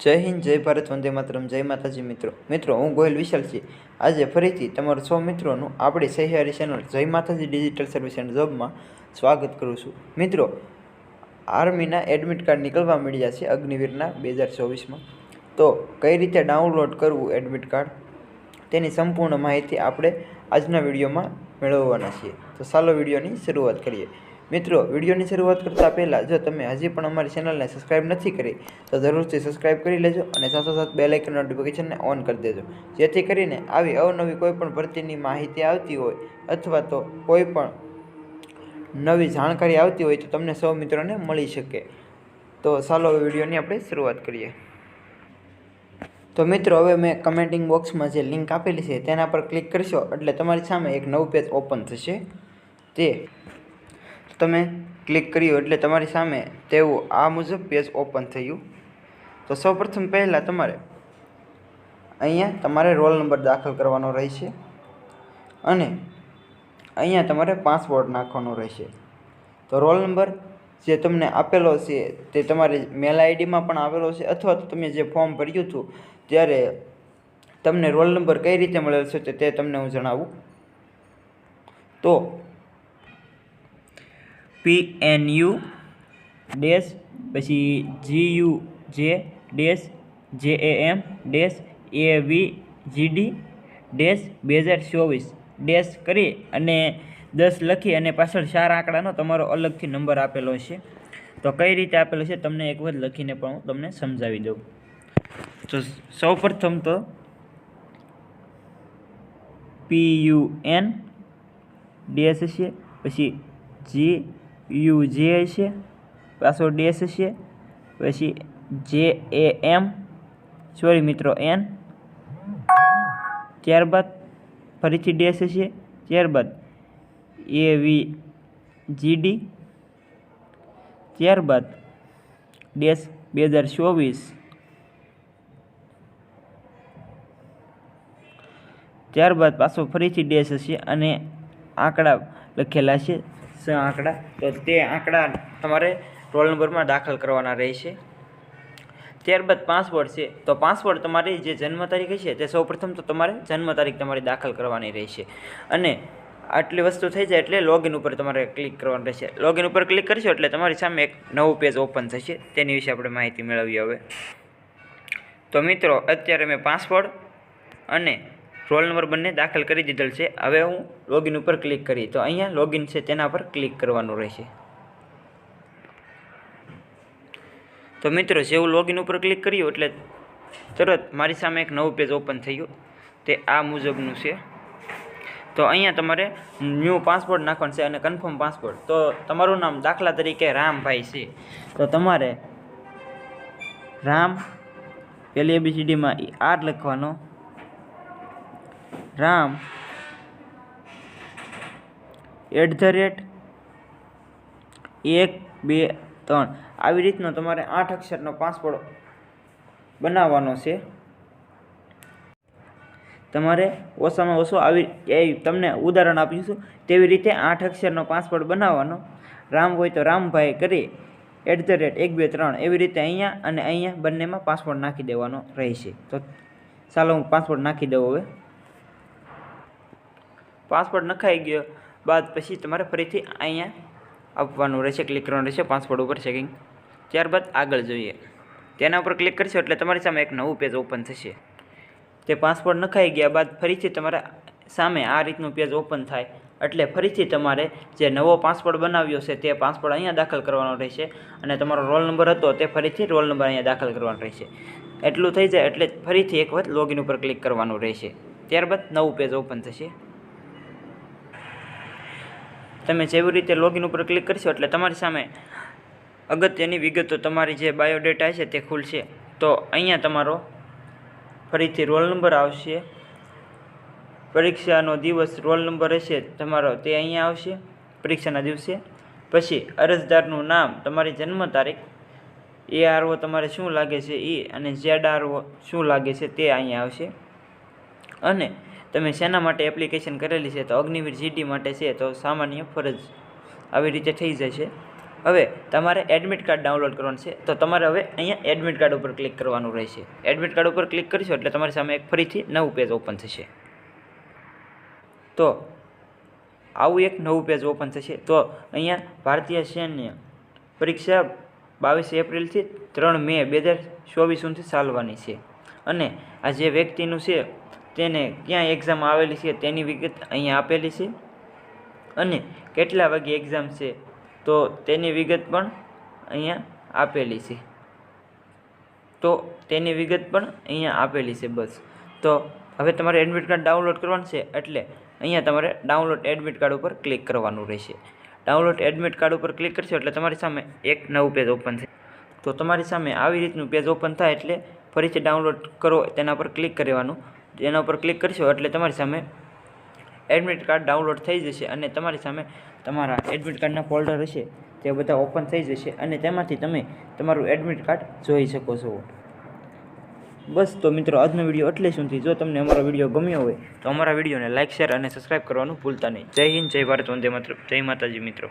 જય હિન્દ, જય ભારત, વંદે માતરમ, જય માતાજી મિત્રો. મિત્રો, હું ગોહિલ વિશાલ છીએ આજે ફરીથી તમારા સૌ મિત્રોનું આપણી સહિયારી ચેનલ જય માતાજી ડિજિટલ સર્વિસ એન્ડ જોબમાં સ્વાગત કરું છું. મિત્રો, આર્મીના એડમિટ કાર્ડ નીકળવા મળ્યા છે અગ્નિવીરના બે હજાર ચોવીસમાં. તો કઈ રીતે ડાઉનલોડ કરવું એડમિટ કાર્ડ તેની સંપૂર્ણ માહિતી આપણે આજના વિડીયોમાં મેળવવાના છીએ. તો ચાલો વિડીયોની શરૂઆત કરીએ. મિત્રો, વિડીયોની શરૂઆત કરતાં પહેલાં જો તમે હજી પણ અમારી ચેનલને સબસ્ક્રાઇબ નથી કરી, તો જરૂરથી સબસ્ક્રાઇબ કરી લેજો અને સાથોસાથ બે લાઇકન નોટિફિકેશનને ઓન કરી દેજો. જેથી કરીને આવી અવનવી કોઈપણ ભરતીની માહિતી આવતી હોય અથવા તો કોઈ પણ નવી જાણકારી આવતી હોય તો તમને સૌ મિત્રોને મળી શકે. તો ચાલો વિડીયોની આપણે શરૂઆત કરીએ. તો મિત્રો, હવે મેં કમેન્ટિંગ બોક્સમાં જે લિંક આપેલી છે તેના પર ક્લિક કરશો એટલે તમારી સામે એક નવું પેજ ઓપન થશે. તે તમે ક્લિક કર્યું એટલે તમારી સામે તેવું આ મુજબ પેજ ઓપન થયું. તો સૌપ્રથમ પહેલાં તમારે અહીંયા તમારે રોલ નંબર દાખલ કરવાનો રહેશે અને અહીંયા તમારે પાસવર્ડ નાખવાનો રહેશે. તો રોલ નંબર જે તમને આપેલો છે તે તમારી મેલ આઈડીમાં પણ આવેલો છે અથવા તો તમે જે ફોર્મ ભર્યું હતું ત્યારે તમને રોલ નંબર કઈ રીતે મળેલ છે તે તે તમને હું જણાવું. તો પી એન યુ ડેશ, પછી જી U J dash, J A M dash A V GD dash બે હજાર ચોવીસ. ડેશ કરી અને દસ લખી અને પાછળ ચાર આંકડાનો તમારો અલગથી નંબર આપેલો છે. તો કઈ રીતે આપેલો છે તમને એક વખત લખીને પણ હું તમને સમજાવી દઉં. તો સૌપ્રથમ તો પી યુ એન ડેશ છે પછી જી યુ જે છે, પાછો ડેશ છે, પછી જે એ એમ, સોરી મિત્રો એન. ત્યારબાદ ફરીથી ડેશ છે, ત્યારબાદ એ વી જીડી ત્યારબાદ ડેશ બે હજાર ચોવીસ. ત્યારબાદ પાછો ફરીથી ડેશ હશે અને આંકડા લખેલા છે. સ આંકડા, તો તે આંકડા તમારે રોલ નંબરમાં દાખલ કરવાના રહેશે. ત્યારબાદ પાસવર્ડ છે, તો પાસવર્ડ તમારી જે જન્મ તારીખ છે તે સૌપ્રથમ તો તમારે જન્મ તારીખ તમારી દાખલ કરવાની રહેશે. અને આટલી વસ્તુ થઈ જાય એટલે લોગિન ઉપર તમારે ક્લિક કરવાનું રહેશે. લોગિન ઉપર ક્લિક કરશો એટલે તમારી સામે એક નવું પેજ ઓપન થશે. તેની વિશે આપણે માહિતી મેળવીએ હવે. તો મિત્રો, અત્યારે મેં પાસવર્ડ અને રોલ નંબર બંને દાખલ કરી દીધેલ છે. હવે હું લોગિન ઉપર ક્લિક કરી તો અહીંયા લોગિન છે, તેના પર ક્લિક કરવાનું રહેશે. તો મિત્રો જેવું લોગિન ઉપર ક્લિક કર્યું એટલે તરત મારી સામે એક નવું પેજ ઓપન થયું તે આ મુજબનું છે. તો અહીંયા તમારે ન્યૂ પાસપોર્ટ નાખવાનું છે અને કન્ફર્મ પાસપોર્ટ તો તમારું નામ દાખલા તરીકે રામભાઈ છે. તો તમારે રામ પહેલી એબીસીડીમાં આર લખવાનો. રામ. એટ ધ રેટ એક, બે, ત્રણ. આવી રીતનો તમારે આઠ અક્ષરનો પાસપોર્ટ બનાવવાનો છે. તમારે ઓછામાં ઓછો આવી એ તમને ઉદાહરણ આપીશું તેવી રીતે આઠ અક્ષરનો પાસપોર્ટ બનાવવાનો. રામ હોય તો રામભાઈ કરી એટ ધ રેટ એક, બે, ત્રણ. એવી રીતે અહીંયા અને અહીંયા બંનેમાં પાસવર્ડ નાખી દેવાનો રહેશે. તો ચાલો હું પાસપોર્ટ નાખી દઉં હવે. પાસપોર્ટ નખાઈ ગયો, બાદ પછી તમારે ફરીથી અહીંયા આપવાનું રહેશે ક્લિક કરવાનું રહેશે પાસપોર્ટ ઉપર ચેકિંગ ત્યારબાદ આગળ જોઈએ. તેના ઉપર ક્લિક કરશો એટલે તમારી સામે એક નવું પેજ ઓપન થશે. તે પાસપોર્ટ નખાઈ ગયા બાદ ફરીથી તમારા સામે આ રીતનું પેજ ઓપન થાય, એટલે ફરીથી તમારે જે નવો પાસપોર્ટ બનાવ્યો છે તે પાસપોર્ટ અહીંયા દાખલ કરવાનો રહેશે અને તમારો રોલ નંબર હતો તે ફરીથી રોલ નંબર અહીંયા દાખલ કરવાનો રહેશે. એટલું થઈ જાય એટલે ફરીથી એક વખત લોગિન ઉપર ક્લિક કરવાનું રહેશે. ત્યારબાદ નવું પેજ ઓપન થશે. તમે જેવી રીતે લોગિન ઉપર ક્લિક કરશો એટલે તમારી સામે અગત્યની વિગતો તમારી જે બાયોડેટા છે તે ખુલશે. તો અહીંયા તમારો ફરીથી રોલ નંબર આવશે. પરીક્ષાનો દિવસ રોલ નંબર હશે તમારો તે અહીંયા આવશે, પરીક્ષાના દિવસે. પછી અરજદારનું નામ, તમારી જન્મ તારીખ, એ આરઓ તમારે શું લાગે છે એ અને ઝેડ આરઓ શું લાગે છે તે અહીંયા આવશે. અને તમે શેના માટે એપ્લિકેશન કરેલી છે? તો અગ્નિવીર જીડી માટે છે, તો સામાન્ય ફરજ આવી રીતે થઈ જશે હવે તમારે એડમિટ કાર્ડ ડાઉનલોડ કરવાનું છે, તો તમારે હવે અહીંયા એડમિટ કાર્ડ ઉપર ક્લિક કરવાનું રહેશે. એડમિટ કાર્ડ ઉપર ક્લિક કરીશો એટલે તમારી સામે એક ફરીથી નવું પેજ ઓપન થશે. તો આવું એક નવું પેજ ઓપન થશે. તો અહીંયા ભારતીય સૈન્ય પરીક્ષા બાવીસ એપ્રિલથી ત્રણ મે બે હજાર ચોવીસ સુધી ચાલવાની છે. અને આ જે વ્યક્તિનું છે તેને ક્યાં એક્ઝામ આવેલી છે તેની વિગત અહીંયા આપેલી છે. અને કેટલા વાગે એક્ઝામ છે તો તેની વિગત પણ અહીંયા આપેલી છે. તો તેની વિગત પણ અહીંયા આપેલી છે બસ. તો હવે તમારે એડમિટ કાર્ડ ડાઉનલોડ કરવાનું છે એટલે અહીંયા તમારે ડાઉનલોડ એડમિટ કાર્ડ ઉપર ક્લિક કરવાનું રહેશે. ડાઉનલોડ એડમિટ કાર્ડ ઉપર ક્લિક કરશો એટલે તમારી સામે એક નવું પેજ ઓપન થાય તો તમારી સામે આવી રીતનું પેજ ઓપન થાય એટલે ફરીથી ડાઉનલોડ કરો તેના પર ક્લિક કરવાનું એના ઉપર ક્લિક કરશો એટલે તમારી સામે એડમિટ કાર્ડ ડાઉનલોડ થઈ જશે અને તમારી સામે તમારા એડમિટ કાર્ડના ફોલ્ડર હશે, તે બધા ઓપન થઈ જશે અને તેમાંથી તમે તમારું એડમિટ કાર્ડ જોઈ શકો છો. બસ તો મિત્રો, આજનો વીડિયો એટલે સુધી જો તમને અમારો વીડિયો ગમ્યો હોય, તો અમારા વિડીયોને લાઇક શેર અને સબસ્ક્રાઈબ કરવાનું ભૂલતા નહીં. જય હિન્દ, જય ભારત, વંદે માત્ર જય માતાજી મિત્રો.